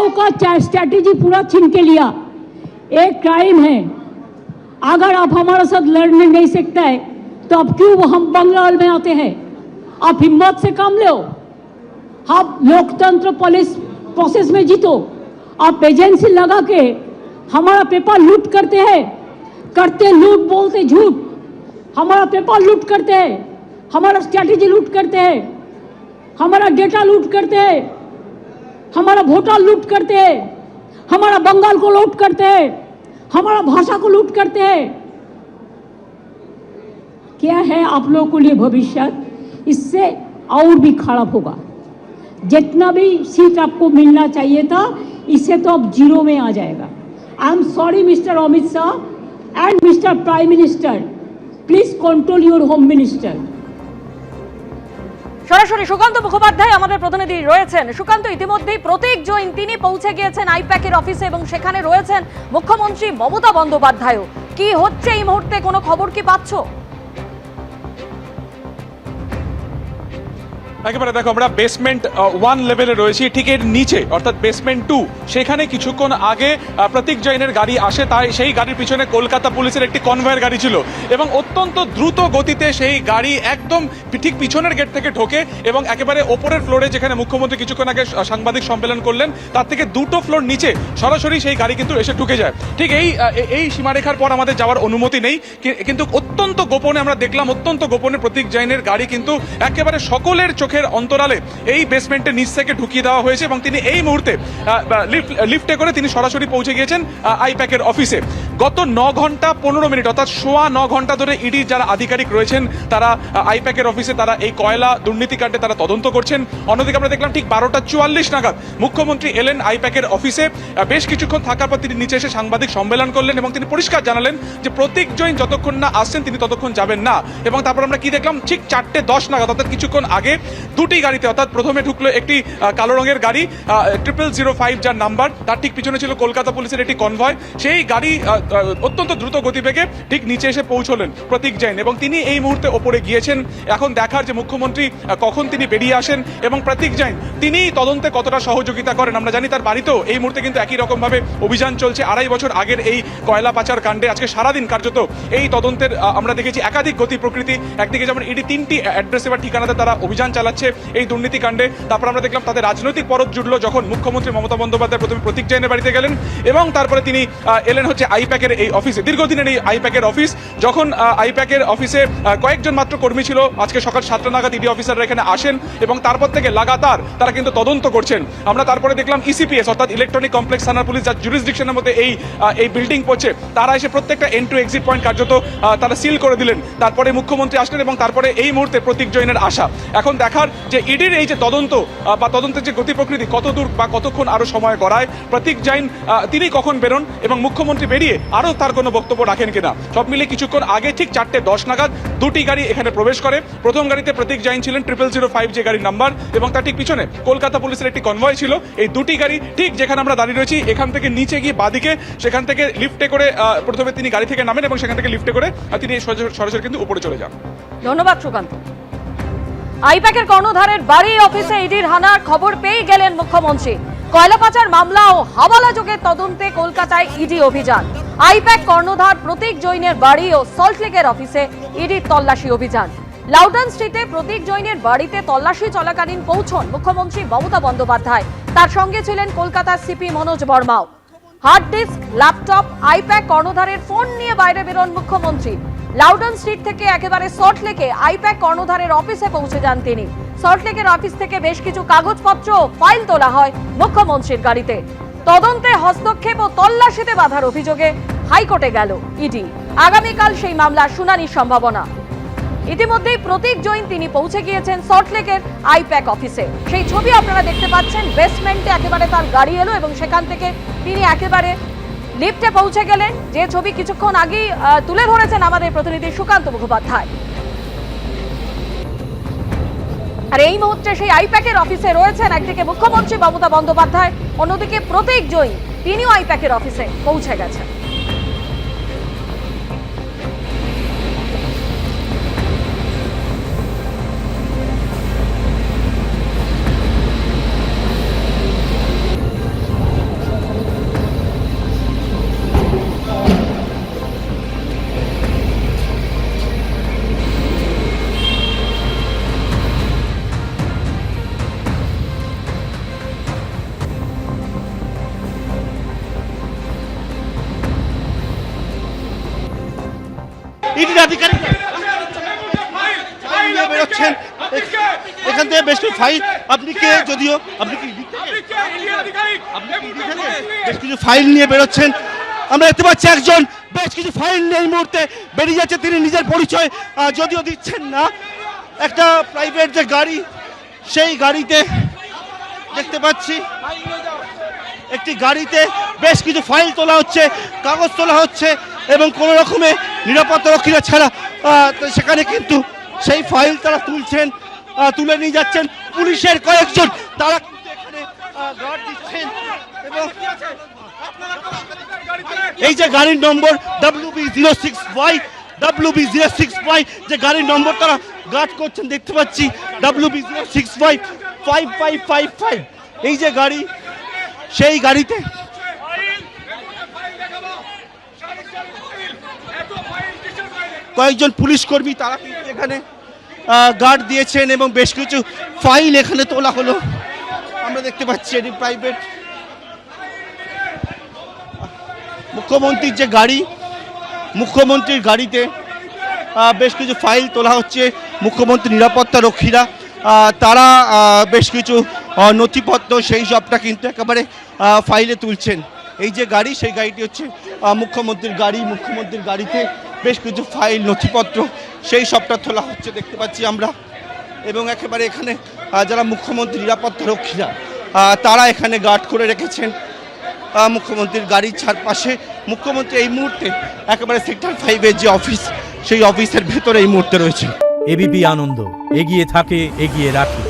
महिलाओं का स्ट्रैटेजी पूरा छीन के लिया। एक क्राइम है। अगर आप हमारे साथ लड़ने नहीं सकते है तो अब क्यों हम बंगाल में आते हैं? आप हिम्मत से काम लो। आप लोकतंत्र पुलिस प्रोसेस में जीतो। आप एजेंसी लगा के हमारा पेपर लूट करते हैं। करते लूट बोलते झूठ। हमारा पेपर लूट करते हैं। हमारा स्ट्रैटेजी लूट करते हैं। हमारा डेटा लूट करते हैं। हमारा वोटर लूट करते हैं। हमारा बंगाल को लूट करते हैं। हमारा भाषा को लूट करते हैं। क्या है आप लोगों के लिए भविष्य? इससे और भी खराब होगा। जितना भी सीट आपको मिलना चाहिए था इससे तो अब ज़ीरो में आ जाएगा। I am sorry mister Amit Shah and mister prime minister please control your home minister সরাসরি সুকান্ত মুখোপাধ্যায় আমাদের প্রতিনিধি রয়েছেন। সুকান্ত, ইতিমধ্যেই প্রতীক জৈন, তিনি পৌঁছে গিয়েছেন আইপ্যাকের অফিসে এবং সেখানে রয়েছেন মুখ্যমন্ত্রী মমতা বন্দ্যোপাধ্যায়ও। কি হচ্ছে এই মুহূর্তে? কোনো খবর কি পাচ্ছ? একেবারে দেখো আমরা বেসমেন্ট ওয়ান লেভেলে রয়েছি, ঠিক এর নিচে, অর্থাৎ বেসমেন্ট টু সেখানে কিছুক্ষণ আগে প্রতীক জৈনের গাড়ি আসে, তাই সেই গাড়ির পিছনে কলকাতা পুলিশের একটি কনভয়ের গাড়ি ছিল। এবং অত্যন্ত দ্রুত গতিতে সেই গাড়ি একদম ঠিক পিছনের গেট থেকে ঢোকে এবং একেবারে ওপরের ফ্লোরে যেখানে মুখ্যমন্ত্রী কিছুক্ষণ আগে সাংবাদিক সম্মেলন করলেন, তার থেকে দুটো ফ্লোর নিচে সরাসরি সেই গাড়ি কিন্তু এসে ঢুকে যায়। ঠিক এই এই সীমারেখার পর আমাদের যাওয়ার অনুমতি নেই কিন্তু অত্যন্ত গোপনে আমরা দেখলাম, অত্যন্ত গোপনে প্রতীক জৈনের গাড়ি কিন্তু একেবারে সকলের চোখের অন্তরালে এই বেসমেন্টের নিচ থেকে ঢুকিয়ে দেওয়া হয়েছে এবং তিনি এই মুহূর্তে লিফটে করে তিনি সরাসরি পৌঁছে গিয়েছেন আইপ্যাকের অফিসে গত ন ঘণ্টা পনেরো মিনিট, অর্থাৎ সোয়া ন ঘণ্টা ধরে ইডির যারা আধিকারিক রয়েছেন, তারা আইপ্যাকের অফিসে তারা এই কয়লা দুর্নীতিকাণ্ডে তারা তদন্ত করছেন। অন্যদিকে আমরা দেখলাম ঠিক বারোটা চুয়াল্লিশ নাগাদ মুখ্যমন্ত্রী এলেন আইপ্যাকের অফিসে। বেশ কিছুক্ষণ থাকার পর তিনি নিচে এসে সাংবাদিক সম্মেলন করলেন এবং তিনি পরিষ্কার জানালেন যে প্রতীক জৈন যতক্ষণ না আসছেন তিনি ততক্ষণ যাবেন না। এবং তারপর আমরা কি দেখলাম? ঠিক চারটে দশ নাগাদ, অর্থাৎ কিছুক্ষণ আগে দুটি গাড়িতে, অর্থাৎ প্রথমে ঢুকলো একটি কালো রঙের গাড়ি ট্রিপল জিরো ফাইভ যার নাম্বার তার ঠিক পিছনে ছিল কলকাতা পুলিশের একটি কনভয় সেই গাড়ি অত্যন্ত দ্রুত গতিবেগে ঠিক নিচে এসে পৌঁছলেন প্রতীক জৈন এবং তিনি এই মুহূর্তে ওপরে গিয়েছেন। এখন দেখার যে মুখ্যমন্ত্রী কখন তিনি বেরিয়ে আসেন এবং প্রতীক জৈন, তিনি তদন্তে কতটা সহযোগিতা করেন আমরা জানি তার বাড়িতেও এই মুহূর্তে কিন্তু একই রকমভাবে অভিযান চলছে। আড়াই বছর আগের এই কয়লা পাচার কাণ্ডে আজকে সারাদিন কার্যত এই তদন্তের আমরা দেখেছি একাধিক গতি প্রকৃতি, একদিকে যেমন ইডি তিনটি অ্যাড্রেসে বা ঠিকানাতে তারা অভিযান চালাচ্ছে এই দুর্নীতি কাণ্ডে। তারপর আমরা দেখলাম তাদের রাজনৈতিক পরত জুড়লো যখন মুখ্যমন্ত্রী মমতা বন্দ্যোপাধ্যায় প্রথমে প্রতীক জৈনের বাড়িতে গেলেন এবং তারপরে তিনি এলেন হচ্ছে আইপ্যাকের এই অফিসে দীর্ঘদিনের এই আইপ্যাকের অফিস যখন আইপ্যাকের অফিসে কয়েকজন মাত্র কর্মী ছিল, আজকে সকাল সাতটা নাগাদ ইডি অফিসাররা এখানে আসেন এবং তারপর থেকে লাগাতার তারা কিন্তু তদন্ত করছেন। আমরা তারপরে দেখলাম ইসিপিএস অর্থাৎ ইলেকট্রনিক কমপ্লেক্স থানার পুলিশ যার জুরিসডিকশনের মধ্যে এই এই বিল্ডিং পড়ছে, তারা এসে প্রত্যেকটা এন্ট্রি এক্সিট পয়েন্ট কার্যত তারা সিল করে দিলেন। তারপরে মুখ্যমন্ত্রী আসলেন এবং তারপরে এই মুহূর্তে প্রতীক জৈনের আশা। এখন দেখার যে ইডির এই যে তদন্ত বা তদন্তের যে গতি প্রকৃতি কত দূর বা কতক্ষণ আরও সময় গড়ায়, প্রতীক জৈন তিনি কখন বেরোন এবং মুখ্যমন্ত্রী বেরিয়ে আরও তার কোনো বক্তব্য রাখেন কিনা। সব মিলিয়ে কিছুক্ষণ আগে ঠিক চারটে দশ নাগাদ দুটি গাড়ি এখানে প্রবেশ করে। প্রথম গাড়িতে প্রতীক জৈন ছিলেন ট্রিপল জিরো ফাইভ যে গাড়ির নাম্বার এবং তার ঠিক পিছনে কলকাতা পুলিশের একটি কনভয় ছিল। এই দুটি গাড়ি ঠিক যেখানে আমরা দাঁড়িয়ে রয়েছি, এখান থেকে নিচে গিয়ে বাদিকে, সেখান থেকে লিফটে করে প্রথমে তিনি গাড়ি থেকে নামেন এবং সেখান থেকে লিফটে করে তিনি সরাসরি কিন্তু উপরে চলে যান। ধন্যবাদ সুকান্ত। আইপ্যাকের কর্ণধারের বাড়ি অফিসে ইডির হানার খবর পেয়ে গেলেন মুখ্যমন্ত্রী। কয়লা পাচার মামলা ও হাওয়ালা যোগের তদন্তে কলকাতায় ইডি অভিযান। আইপ্যাক কর্ণধার প্রতীক জৈনের বাড়ি ও সল্টলেকের অফিসে ইডির তল্লাশি অভিযান। লাউডন স্ট্রিটে প্রতীক জৈনের বাড়িতে তল্লাশি চলাকালীন পৌঁছন মুখ্যমন্ত্রী মমতা বন্দ্যোপাধ্যায়। তার সঙ্গে ছিলেন কলকাতার সিপি মনোজ বর্মাও। হার্ড ডিস্ক, ল্যাপটপ, আইপ্যাক কর্ণধারের ফোন নিয়ে বাইরে বেরোন মুখ্যমন্ত্রী। লাউডন স্ট্রিট থেকে একেবারে সল্টলেকে আইপ্যাক কর্ণধারের অফিসে পৌঁছে যান তিনি। সল্টলেকের অফিস থেকে বেশ কিছু কাগজপত্র ফাইল তোলা হয় মুখ্যমন্ত্রীর গাড়িতে। তদন্তে হস্তক্ষেপ ও তল্লাশিতে বাধার অভিযোগে হাইকোর্টে গেল ইডি। আগামীকাল সেই মামলার শুনানির সম্ভাবনা। ইতিমধ্যেই প্রতীক জৈন তিনি পৌঁছে গিয়েছেন সল্টলেকের আইপ্যাক অফিসে। সেই ছবি আপনারা দেখতে পাচ্ছেন বেসমেন্টে একেবারে তার গাড়ি এলো এবং সেখান থেকে তিনি একেবারে লিফটে পৌঁছে গেলেন। যে ছবি কিছুক্ষণ আগেই তুলে ধরেছেন আমাদের প্রতিনিধি সুকান্ত মুখোপাধ্যায়। আর এই মুহূর্তে সেই আইপ্যাকের অফিসে রয়েছেন একদিকে মুখ্যমন্ত্রী মমতা বন্দ্যোপাধ্যায়, অন্যদিকে প্রতীক জয়ী তিনিও আইপ্যাকের অফিসে পৌঁছে গেছেন। এখান থেকে বেশ কিছু ফাইল আপনি কে যদিও আপনি কি বেশ কিছু ফাইল নিয়ে বেরোচ্ছেন। আমরা দেখতে পাচ্ছি একজন বেশ কিছু ফাইল নিয়ে এই মুহূর্তে বেরিয়ে যাচ্ছে। তিনি নিজের পরিচয় যদিও দিচ্ছেন না। একটা প্রাইভেট যে গাড়ি সেই গাড়িতে দেখতে পাচ্ছি। একটি গাড়িতে বেশ কিছু ফাইল তোলা হচ্ছে কাগজ তোলা হচ্ছে এবং কোনো রকমে নিরাপত্তা রক্ষীরা ছাড়া সেখানে কিন্তু সেই ফাইল তারা তুলছেন। তুলে নিয়ে যাচ্ছেন পুলিশের কয়েকজন। তারা এই যে গাড়ির number W B zero six Y W B zero six Y যে গাড়ির নম্বর তারা গার্ড করছেন, দেখতে পাচ্ছি W B zero six Y five five five five এই যে গাড়ি, সেই গাড়িতে কয়েকজন পুলিশ কর্মী তারা কিন্তু এখানে গার্ড দিয়েছেন এবং বেশ কিছু ফাইল এখানে তোলা হলো। আমরা দেখতে পাচ্ছি এটি প্রাইভেট মুখ্যমন্ত্রীর যে গাড়ি, মুখ্যমন্ত্রীর গাড়িতে বেশ কিছু ফাইল তোলা হচ্ছে মুখ্যমন্ত্রী নিরাপত্তা রক্ষীরা। তারা বেশ কিছু নথিপত্র সেই সবটা কিন্তু একেবারে ফাইলে তুলছেন। এই যে গাড়ি, সেই গাড়িটি হচ্ছে মুখ্যমন্ত্রীর গাড়ি, মুখ্যমন্ত্রীর গাড়িতে বেশ কিছু ফাইল, নথিপত্র, সেই সবটা তোলা হচ্ছে, দেখতে পাচ্ছি আমরা। এবং একেবারে এখানে যারা মুখ্যমন্ত্রী, নিরাপত্তা রক্ষীরা তারা এখানে গার্ড করে রেখেছেন। মুখ্যমন্ত্রীর গাড়ির চারপাশে। মুখ্যমন্ত্রী এই মুহূর্তে একেবারে সেক্টর ফাইভের যে অফিস, সেই অফিসের ভেতরে এই মুহূর্তে রয়েছে। এবিপি আনন্দ, এগিয়ে থাকে, এগিয়ে রাখে।